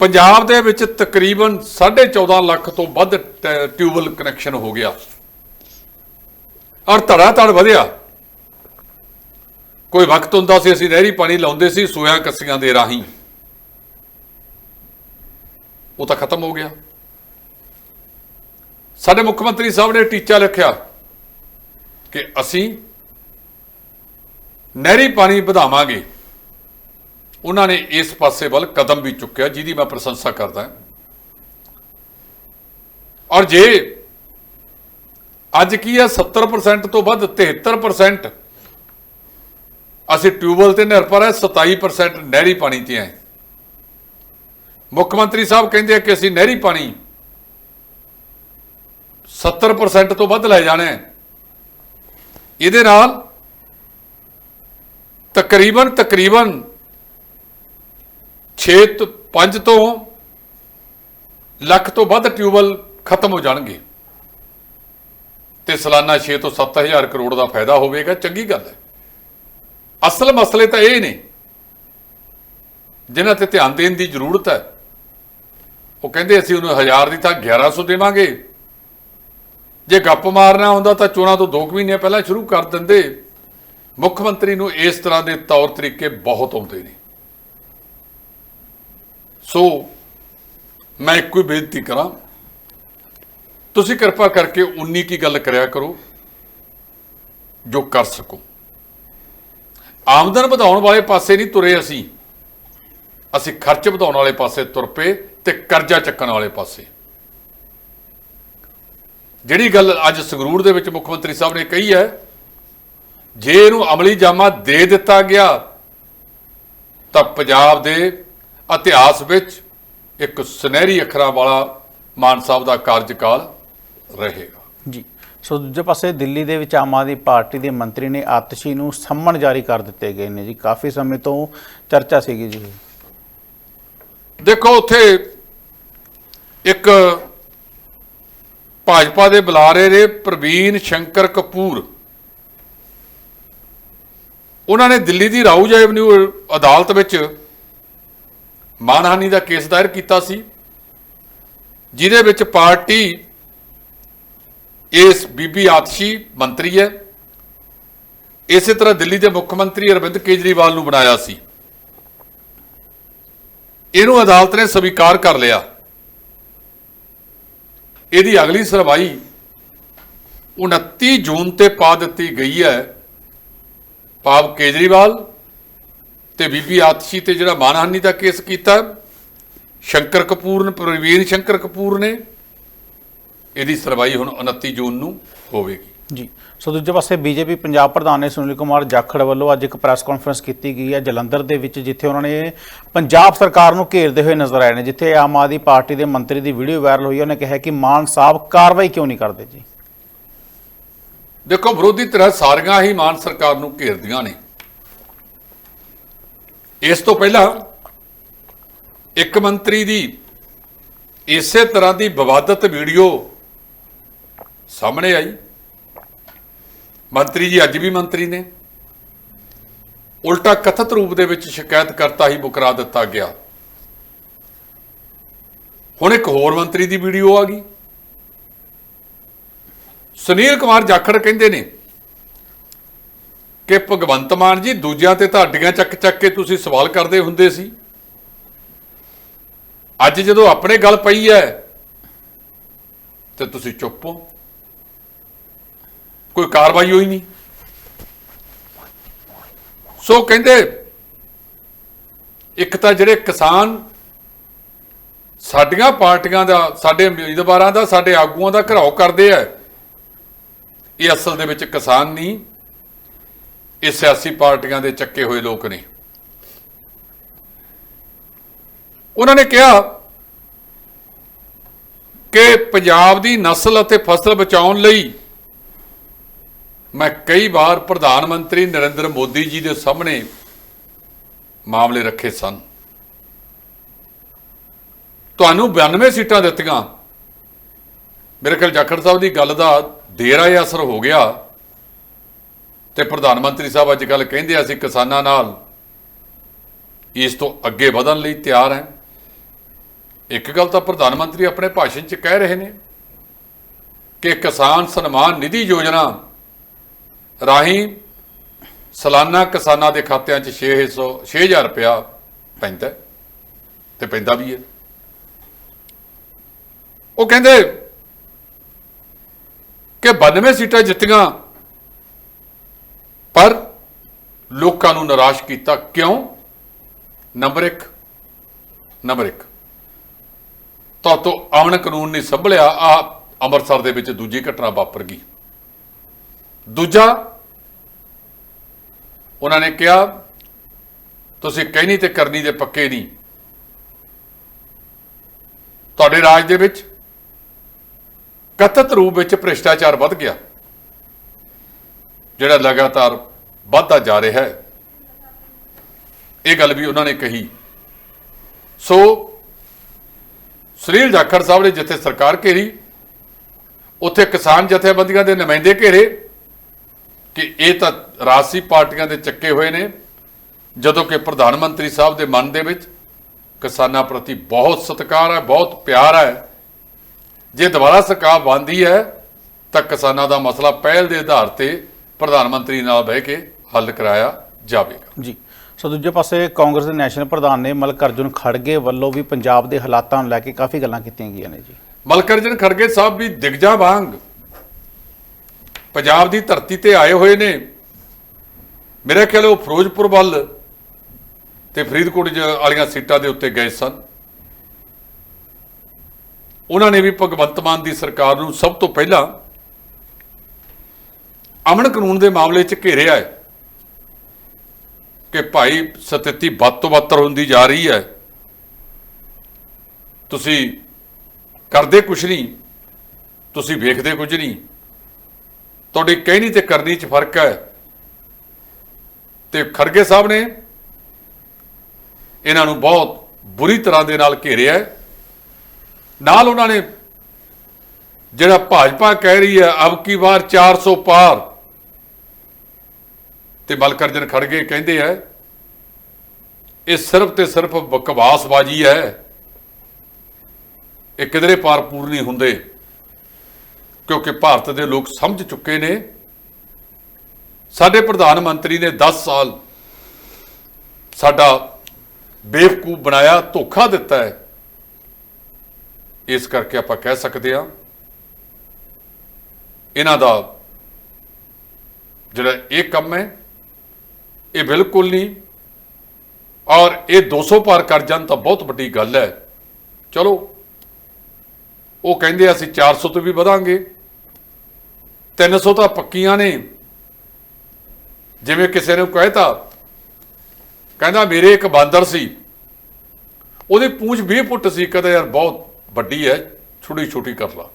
ਪੰਜਾਬ ਦੇ ਵਿੱਚ ਤਕਰੀਬਨ 14.5 ਲੱਖ ਤੋਂ ਵੱਧ ਟ- ਟਿਊਬਲ ਕਨੈਕਸ਼ਨ ਹੋ ਗਿਆ। ਔਰ ਧੜਾ ਧੜ ਵਧਿਆ। ਕੋਈ ਵਕਤ ਹੁੰਦਾ ਸੀ, ਅਸੀਂ ਨਹਿਰੀ ਪਾਣੀ ਲਾਉਂਦੇ ਸੀ, ਸੋਇਆ ਕੱਸੀਆਂ ਦੇ ਰਾਹੀਂ। ਉਹ ਤਾਂ ਖਤਮ ਹੋ ਗਿਆ। ਸਾਡੇ ਮੁੱਖ ਮੰਤਰੀ ਸਾਹਿਬ ਨੇ ਟੀਚਾ ਲਿਖਿਆ ਕਿ ਅਸੀਂ ਨਹਿਰੀ ਪਾਣੀ ਵਧਾਵਾਂਗੇ। ਉਹਨਾਂ ਨੇ ਇਸ ਪਾਸੇ ਵੱਲ ਕਦਮ ਵੀ ਚੁੱਕਿਆ, ਜਿਹਦੀ ਮੈਂ ਪ੍ਰਸ਼ੰਸਾ ਕਰਦਾ ਹਾਂ। ਔਰ ਜੇ ਅੱਜ ਕੀ ਹੈ 70% ਤੋਂ ਵੱਧ 73% ਅਸੀਂ ਟਿਊਬਲ ਤੇ ਨਿਰਭਰ ਹੈ 27% ਨਹਿਰੀ ਪਾਣੀ ਤੇ ਹੈ। ਮੁੱਖ ਮੰਤਰੀ ਸਾਹਿਬ ਕਹਿੰਦੇ ਆ ਕਿ ਅਸੀਂ ਨਹਿਰੀ ਪਾਣੀ 70% ਤੋਂ ਵੱਧ ਲੈ ਜਾਣਾ ਹੈ। ਇਹਦੇ ਨਾਲ ਤਕਰੀਬਨ ਤਕਰੀਬਨ 6 ਤੋਂ 5 ਤੋਂ ਲੱਖ ਤੋਂ ਵੱਧ ਟਿਊਬਲ ਖਤਮ ਹੋ ਜਾਣਗੇ। ਤੇ ਸਾਲਾਨਾ 6 ਤੋਂ 7000 ਕਰੋੜ ਦਾ ਫਾਇਦਾ ਹੋਵੇਗਾ, ਚੰਗੀ ਗੱਲ ਹੈ। ਅਸਲ ਮਸਲੇ ਤਾਂ ਇਹ ਨੇ, ਜਿਨ੍ਹਾਂ ਤੇ ਧਿਆਨ ਦੇਣ ਦੀ ਜ਼ਰੂਰਤ ਹੈ। ਉਹ ਕਹਿੰਦੇ, ਅਸੀਂ ਉਹਨੂੰ 1000 ਦੀ ਤਾਂ 1100 ਦੇਵਾਂਗੇ। ਜੇ ਗੱਪ ਮਾਰਨਾ ਹੁੰਦਾ ਤਾਂ ਚੋਣਾਂ ਤੋਂ 2 ਮਹੀਨੇ ਪਹਿਲਾਂ ਸ਼ੁਰੂ ਕਰ ਦਿੰਦੇ। ਮੁੱਖ ਮੰਤਰੀ ਨੂੰ ਇਸ ਤਰ੍ਹਾਂ ਦੇ ਤੌਰ ਤਰੀਕੇ ਬਹੁਤ ਆਉਂਦੇ ਨੇ। ਸੋ ਮੈਂ ਇੱਕੋ ਹੀ ਬੇਨਤੀ ਕਰਾਂ, ਤੁਸੀਂ ਕਿਰਪਾ ਕਰਕੇ 19 ਕੀ ਗੱਲ ਕਰਿਆ ਕਰੋ ਜੋ ਕਰ ਸਕੋ। ਆਮਦਨ ਵਧਾਉਣ ਵਾਲੇ ਪਾਸੇ ਨਹੀਂ ਤੁਰੇ ਅਸੀਂ ਅਸੀਂ ਖਰਚ ਵਧਾਉਣ ਵਾਲੇ ਪਾਸੇ ਤੁਰ ਪਏ ਤੇ ਕਰਜ਼ਾ ਚੱਕਣ ਵਾਲੇ ਪਾਸੇ। ਜਿਹੜੀ ਗੱਲ ਅੱਜ ਸੰਗਰੂਰ ਦੇ ਵਿੱਚ ਮੁੱਖ ਮੰਤਰੀ ਸਾਹਿਬ ਨੇ ਕਹੀ ਹੈ, ਜੇ ਇਹਨੂੰ ਅਮਲੀ ਜਾਮਾ ਦੇ ਦਿੱਤਾ ਗਿਆ, ਤਾਂ ਪੰਜਾਬ ਦੇ ਇਤਿਹਾਸ ਵਿੱਚ ਇੱਕ ਸੁਨਹਿਰੀ ਅੱਖਰਾਂ ਵਾਲਾ ਮਾਨ ਸਾਹਿਬ ਦਾ ਕਾਰਜਕਾਲ ਰਹੇਗਾ। ਜੀ। ਸੋ ਦੂਜੇ ਪਾਸੇ ਦਿੱਲੀ ਦੇ ਵਿੱਚ ਆਮ ਆਦਮੀ ਪਾਰਟੀ ਦੇ ਮੰਤਰੀ ਨੇ ਆਤਸ਼ੀ ਨੂੰ ਸੰਮਣ ਜਾਰੀ ਕਰ ਦਿੱਤੇ ਗਏ ਨੇ ਜੀ। ਕਾਫੀ ਸਮੇਂ ਤੋਂ ਚਰਚਾ ਸੀਗੀ ਜੀ। ਦੇਖੋ ਉੱਥੇ ਇੱਕ ਭਾਜਪਾ ਦੇ ਬੁਲਾਰੇ ਨੇ ਪ੍ਰਵੀਨ ਸ਼ੰਕਰ ਕਪੂਰ। ਉਹਨਾਂ ਨੇ ਦਿੱਲੀ ਦੀ ਰਾਊਜ ਐਵਨਿਊ ਅਦਾਲਤ ਵਿੱਚ ਮਾਨਹਾਨੀ ਦਾ ਕੇਸ ਦਾਇਰ ਕੀਤਾ ਸੀ, ਜਿਹਦੇ ਵਿੱਚ ਪਾਰਟੀ ਇਸ ਬੀਬੀ ਆਤਸ਼ੀ ਮੰਤਰੀ ਹੈ, ਇਸੇ ਤਰ੍ਹਾਂ ਦਿੱਲੀ ਦੇ ਮੁੱਖ ਮੰਤਰੀ ਅਰਵਿੰਦ ਕੇਜਰੀਵਾਲ ਨੂੰ ਬਣਾਇਆ ਸੀ। ਇਹਨੂੰ ਅਦਾਲਤ ਨੇ ਸਵੀਕਾਰ ਕਰ ਲਿਆ। ਇਹਦੀ ਅਗਲੀ ਸੁਣਵਾਈ 29 ਜੂਨ ਤੇ ਪਾ ਦਿੱਤੀ ਗਈ ਹੈ ਪਾਪ ਕੇਜਰੀਵਾਲ ਤੇ ਬੀਬੀ ਆਤਸ਼ੀ ਤੇ ਜਿਹੜਾ ਮਾਨਹਾਨੀ ਦਾ ਕੇਸ ਕੀਤਾ ਸ਼ੰਕਰ ਕਪੂਰ ਨੇ ਪ੍ਰਵੀਨ ਸ਼ੰਕਰ ਕਪੂਰ ਨੇ ਇਹਦੀ ਸੁਣਵਾਈ ਹੁਣ 29 ਜੂਨ ਨੂੰ ਹੋਵੇਗੀ। ਜੀ ਸੋ ਦੂਜੇ ਪਾਸੇ ਬੀਜੇਪੀ ਪੰਜਾਬ ਪ੍ਰਧਾਨ ਨੇ ਸੁਨੀਲ ਕੁਮਾਰ ਜਾਖੜ ਵੱਲੋਂ ਅੱਜ ਇੱਕ ਪ੍ਰੈਸ ਕਾਨਫਰੰਸ ਕੀਤੀ ਗਈ ਹੈ ਜਲੰਧਰ ਦੇ ਵਿੱਚ ਜਿੱਥੇ ਉਹਨਾਂ ਨੇ ਪੰਜਾਬ ਸਰਕਾਰ ਨੂੰ ਘੇਰਦੇ ਹੋਏ ਨਜ਼ਰ ਆਏ ਨੇ ਜਿੱਥੇ ਆਮ ਆਦਮੀ ਪਾਰਟੀ ਦੇ ਮੰਤਰੀ ਦੀ ਵੀਡੀਓ ਵਾਇਰਲ ਹੋਈ ਉਹਨੇ ਕਿਹਾ ਕਿ ਮਾਨ ਸਾਹਿਬ ਕਾਰਵਾਈ ਕਿਉਂ ਨਹੀਂ ਕਰਦੇ ਜੀ? ਦੇਖੋ ਵਿਰੋਧੀ ਧਿਰਾਂ ਸਾਰੀਆਂ ਹੀ ਮਾਨ ਸਰਕਾਰ ਨੂੰ ਘੇਰਦੀਆਂ ਨੇ। ਇਸ ਤੋਂ ਪਹਿਲਾਂ ਇੱਕ ਮੰਤਰੀ ਦੀ ਇਸੇ ਤਰ੍ਹਾਂ ਦੀ ਵਿਵਾਦਤ ਵੀਡੀਓ ਸਾਹਮਣੇ ਆਈ। ਮੰਤਰੀ ਜੀ ਅੱਜ ਵੀ ਮੰਤਰੀ ਨੇ। ਉਲਟਾ ਕਥਿਤ ਰੂਪ ਦੇ ਵਿੱਚ ਸ਼ਿਕਾਇਤ ਕਰਤਾ ਹੀ ਬੁਕਰਾ ਦਿੱਤਾ ਗਿਆ। ਹੁਣ ਇੱਕ ਹੋਰ ਮੰਤਰੀ ਦੀ ਵੀਡੀਓ ਆ ਗਈ। ਸੁਨੀਲ ਕੁਮਾਰ ਜਾਖੜ ਕਹਿੰਦੇ ਨੇ ਕਿ ਭਗਵੰਤ ਮਾਨ ਜੀ ਦੂਜਿਆਂ ਤੇ ਤੁਹਾਡੀਆਂ ਚੱਕ ਚੱਕ ਕੇ ਤੁਸੀਂ ਸਵਾਲ ਕਰਦੇ ਹੁੰਦੇ ਸੀ? ਅੱਜ ਜਦੋਂ ਆਪਣੇ ਗੱਲ ਪਈ ਹੈ, ਤੇ ਤੁਸੀਂ ਚੁੱਪ ਹੋ? ਕੋਈ ਕਾਰਵਾਈ ਹੋਈ ਨਹੀਂ? ਸੋ ਕਹਿੰਦੇ, ਇੱਕ ਤਾਂ ਜਿਹੜੇ ਕਿਸਾਨ ਸਾਡੀਆਂ ਪਾਰਟੀਆਂ ਦਾ, ਸਾਡੇ ਉਮੀਦਵਾਰਾਂ ਦਾ, ਸਾਡੇ ਆਗੂਆਂ ਦਾ ਘਰਾਓ ਕਰਦੇ ਆ, ਇਹ ਅਸਲ ਦੇ ਵਿੱਚ ਕਿਸਾਨ ਨਹੀਂ ਇਹ ਸਿਆਸੀ ਪਾਰਟੀਆਂ ਦੇ ਚੱਕੇ ਹੋਏ ਲੋਕ ਨੇ। ਉਹਨਾਂ ਨੇ ਕਿਹਾ ਕਿ ਪੰਜਾਬ ਦੀ ਨਸਲ ਅਤੇ ਫਸਲ ਬਚਾਉਣ ਲਈ ਮੈਂ ਕਈ ਵਾਰ ਪ੍ਰਧਾਨ ਮੰਤਰੀ ਨਰਿੰਦਰ ਮੋਦੀ ਜੀ ਦੇ ਸਾਹਮਣੇ ਮਾਮਲੇ ਰੱਖੇ ਸਨ। ਤੁਹਾਨੂੰ 92 ਸੀਟਾਂ ਦਿੱਤੀਆਂ। ਮੇਰੇ ਖਿਆਲ ਜਾਖੜ ਸਾਹਿਬ ਦੀ ਗੱਲ ਦਾ ਦੇਰ ਆਇਆ ਅਸਰ ਹੋ ਗਿਆ। ਤੇ ਪ੍ਰਧਾਨ ਮੰਤਰੀ ਸਾਹਿਬ ਅੱਜ ਕੱਲ ਕਹਿੰਦੇ ਆ ਅਸੀਂ ਕਿਸਾਨਾਂ ਨਾਲ ਇਸ ਤੋਂ ਅੱਗੇ ਵਧਣ ਲਈ ਤਿਆਰ ਹਾਂ। ਇੱਕ ਗੱਲ ਤਾਂ ਪ੍ਰਧਾਨ ਮੰਤਰੀ ਆਪਣੇ ਭਾਸ਼ਣ 'ਚ ਕਹਿ ਰਹੇ ਨੇ ਕਿ ਕਿਸਾਨ ਸਨਮਾਨ ਨਿਧੀ ਯੋਜਨਾ ਰਾਹੀਂ ਸਾਲਾਨਾ ਕਿਸਾਨਾਂ ਦੇ ਖਾਤਿਆਂ 'ਚ 600 6000 ਰੁਪਇਆ ਪੈਂਦਾ ਹੈ ਤੇ ਪੈਂਦਾ ਵੀ ਹੈ। ਉਹ ਕਹਿੰਦੇ ਕਿ 92 ਸੀਟਾਂ ਜਿੱਤੀਆਂ ਪਰ ਲੋਕਾਂ ਨੂੰ ਨਿਰਾਸ਼ ਕੀਤਾ ਕਿਉਂ? ਨੰਬਰ 1 ਨੰਬਰ 1 ਤਾਂ ਤੋਂ ਆਮਣ ਕਾਨੂੰਨ ਨਹੀਂ ਸੰਭਲਿਆ ਆ ਅੰਮ੍ਰਿਤਸਰ ਦੇ ਵਿੱਚ ਦੂਜੀ ਘਟਨਾ ਵਾਪਰ ਗਈ। ਦੂਜਾ, ਉਹਨਾਂ ਨੇ ਕਿਹਾ, ਤੁਸੀਂ ਕਹਿਣੀ ਤੇ ਕਰਨੀ ਦੇ ਪੱਕੇ ਨਹੀਂ। ਤੁਹਾਡੇ ਰਾਜ ਦੇ ਵਿੱਚ ਕਥਿਤ ਰੂਪ ਵਿੱਚ ਭ੍ਰਿਸ਼ਟਾਚਾਰ ਵੱਧ ਗਿਆ। ਜਿਹੜਾ ਲਗਾਤਾਰ ਵੱਧਦਾ ਜਾ ਰਿਹਾ ਹੈ। ਇਹ ਗੱਲ ਵੀ ਉਹਨਾਂ ਨੇ ਕਹੀ। ਸੋ ਸੁਨੀਲ ਜਾਖੜ ਸਾਹਿਬ ਨੇ ਜਿੱਥੇ ਸਰਕਾਰ ਘੇਰੀ, ਉੱਥੇ ਕਿਸਾਨ ਜਥੇਬੰਦੀਆਂ ਦੇ ਨੁਮਾਇੰਦੇ ਘੇਰੇ ਕਿ ਇਹ ਤਾਂ ਰਾਜਸੀ ਪਾਰਟੀਆਂ ਦੇ ਚੱਕੇ ਹੋਏ ਨੇ। ਜਦੋਂ ਕਿ ਪ੍ਰਧਾਨ ਮੰਤਰੀ ਸਾਹਿਬ ਦੇ ਮਨ ਦੇ ਵਿੱਚ ਕਿਸਾਨਾਂ ਪ੍ਰਤੀ ਬਹੁਤ ਸਤਿਕਾਰ ਹੈ, ਬਹੁਤ ਪਿਆਰ ਹੈ। ਜੇ ਦੁਬਾਰਾ ਸਰਕਾਰ ਬਣਦੀ ਹੈ, ਤਾਂ ਕਿਸਾਨਾਂ ਦਾ ਮਸਲਾ ਪਹਿਲ ਦੇ ਆਧਾਰ ਤੇ ਪ੍ਰਧਾਨ ਮੰਤਰੀ ਨਾਲ ਬਹਿ ਕੇ ਹੱਲ ਕਰਾਇਆ ਜਾਵੇਗਾ। ਜੀ। ਸੋ ਦੂਜੇ ਪਾਸੇ ਕਾਂਗਰਸ ਦੇ ਨੈਸ਼ਨਲ ਪ੍ਰਧਾਨ ਨੇ ਮਲਕ ਅਰਜੁਨ ਖੜਗੇ ਵੱਲੋਂ ਵੀ ਪੰਜਾਬ ਦੇ ਹਾਲਾਤਾਂ ਨੂੰ ਲੈ ਕੇ ਕਾਫੀ ਗੱਲਾਂ ਕੀਤੀਆਂ ਗਈਆਂ ਨੇ ਜੀ। ਮਲਕਰਜਨ ਖੜਗੇ ਸਾਹਿਬ ਵੀ ਦਿਗਜਾ ਵਾਂਗ ਪੰਜਾਬ ਦੀ ਧਰਤੀ ਤੇ ਆਏ ਹੋਏ ਨੇ। ਮੇਰੇ ਖਿਆਲ ਉਹ ਫਿਰੋਜ਼ਪੁਰ ਵੱਲ ਤੇ ਫਰੀਦਕੋਟ ਜ- ਵਾਲੀਆਂ ਸੀਟਾਂ ਦੇ ਉੱਤੇ ਗਏ ਸਨ। ਉਹਨਾਂ ਨੇ ਵੀ ਭਗਵੰਤ ਮਾਨ ਦੀ ਸਰਕਾਰ ਨੂੰ ਸਭ ਤੋਂ ਪਹਿਲਾਂ ਅਮਨ ਕਾਨੂੰਨ ਦੇ ਮਾਮਲੇ 'ਚ ਘੇਰਿਆ ਹੈ ਕਿ ਭਾਈ ਸਥਿਤੀ ਵੱਧ ਤੋਂ ਵੱਧ ਹੁੰਦੀ ਜਾ ਰਹੀ ਹੈ। ਤੁਸੀਂ ਕਰਦੇ ਕੁਛ ਨਹੀਂ, ਤੁਸੀਂ ਵੇਖਦੇ ਕੁਝ ਨਹੀਂ। ਤੁਹਾਡੀ ਕਹਿਣੀ ਤੇ ਕਰਨੀ 'ਚ ਫ਼ਰਕ ਹੈ। ਤੇ ਖਰਗੇ ਸਾਹਿਬ ਨੇ ਇਹਨਾਂ ਨੂੰ ਬਹੁਤ ਬੁਰੀ ਤਰ੍ਹਾਂ ਦੇ ਨਾਲ ਘੇਰਿਆ ਨਾਲ ਉਹਨਾਂ ਨੇ ਜਿਹੜਾ ਭਾਜਪਾ ਕਹਿ ਰਹੀ ਹੈ, ਅਬ ਕੀ ਵਾਰ 400 ਪਾਰ ਤੇ ਮਲਕਰਜਨ ਖੜਗੇ ਕਹਿੰਦੇ ਹੈ ਇਹ ਸਿਰਫ ਤੇ ਸਿਰਫ ਬਕਵਾਸਬਾਜ਼ੀ ਹੈ। ਇਹ ਕਿਧਰੇ ਪਾਰਪੂਰ ਨਹੀਂ ਹੁੰਦੇ, ਕਿਉਂਕਿ ਭਾਰਤ ਦੇ ਲੋਕ ਸਮਝ ਚੁੱਕੇ ਨੇ। ਸਾਡੇ ਪ੍ਰਧਾਨ ਮੰਤਰੀ ਨੇ 10 ਸਾਲ ਸਾਡਾ ਬੇਵਕੂਫ ਬਣਾਇਆ, ਧੋਖਾ ਦਿੱਤਾ ਹੈ। ਇਸ ਕਰਕੇ ਆਪਾਂ ਕਹਿ ਸਕਦੇ ਹਾਂ, ਇਹਨਾਂ ਦਾ ਜਿਹੜਾ ਇਹ ਕੰਮ ਹੈ ਇਹ ਬਿਲਕੁਲ ਨਹੀਂ। ਔਰ ਇਹ 200 ਪਾਰ ਕਰ ਜਾਣ ਤਾਂ ਬਹੁਤ ਵੱਡੀ ਗੱਲ ਹੈ। ਚਲੋ, ਉਹ ਕਹਿੰਦੇ ਅਸੀਂ 400 ਤੋਂ ਵੀ ਵਧਾਂਗੇ। 300 ਤਾਂ ਪੱਕੀਆਂ ਨੇ। ਜਿਵੇਂ ਕਿਸੇ ਨੇ ਕਹਿਤਾ, ਕਹਿੰਦਾ ਮੇਰੇ ਇੱਕ ਬਾਂਦਰ ਸੀ। ਉਹਦੀ ਪੂੰਛ 20 ਫੁੱਟ ਸੀ, ਕਹਿੰਦਾ ਯਾਰ ਬਹੁਤ ਵੱਡੀ ਹੈ, ਛੋਟੀ ਛੋਟੀ ਕਰ ਲਾ।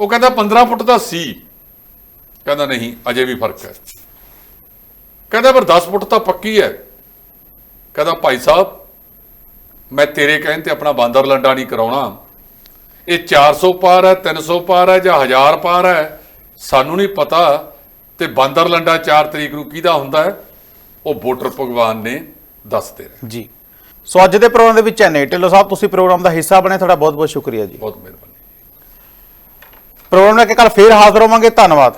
ਉਹ ਕਹਿੰਦਾ 15 ਫੁੱਟ ਦਾ ਸੀ। ਕਹਿੰਦਾ ਨਹੀਂ, ਅਜੇ ਵੀ ਫ਼ਰਕ ਹੈ। ਕਹਿੰਦਾ ਪਰ 10 ਫੁੱਟ ਤਾਂ ਪੱਕੀ ਹੈ। ਕਹਿੰਦਾ ਭਾਈ ਸਾਹਿਬ ਮੈਂ ਤੇਰੇ ਕਹਿਣ ਤੇ ਆਪਣਾ ਬਾਂਦਰ ਲੰਡਾ ਨਹੀਂ ਕਰਾਉਣਾ। ਇਹ 400 ਪਾਰ ਹੈ 300 ਪਾਰ ਹੈ ਜਾਂ 1000 ਪਾਰ ਹੈ ਸਾਨੂੰ ਨਹੀਂ ਪਤਾ। ਤੇ ਬਾਂਦਰ ਲੰਡਾ 4 ਤਰੀਕ ਨੂੰ ਕਿਹਦਾ ਹੁੰਦਾ ਹੈ? ਉਹ ਵੋਟਰ ਭਗਵਾਨ ਨੇ ਦੱਸਦੇ ਨੇ। ਜੀ। ਸੋ ਅੱਜ ਦੇ ਪ੍ਰੋਗਰਾਮ ਦੇ ਵਿੱਚ ਐਨੇ ਢਿੱਲੋਂ ਸਾਹਿਬ ਤੁਸੀਂ ਪ੍ਰੋਗਰਾਮ ਦਾ ਹਿੱਸਾ ਬਣੇ ਤੁਹਾਡਾ ਬਹੁਤ ਬਹੁਤ ਸ਼ੁਕਰੀਆ ਜੀ। ਬਹੁਤ ਮਿਹਰਬਾਨੀ। ਪ੍ਰੋਗਰਾਮ ਲੈ ਕੇ ਕੱਲ ਫੇਰ ਹਾਜ਼ਰ ਹੋਵਾਂਗੇ। ਧੰਨਵਾਦ।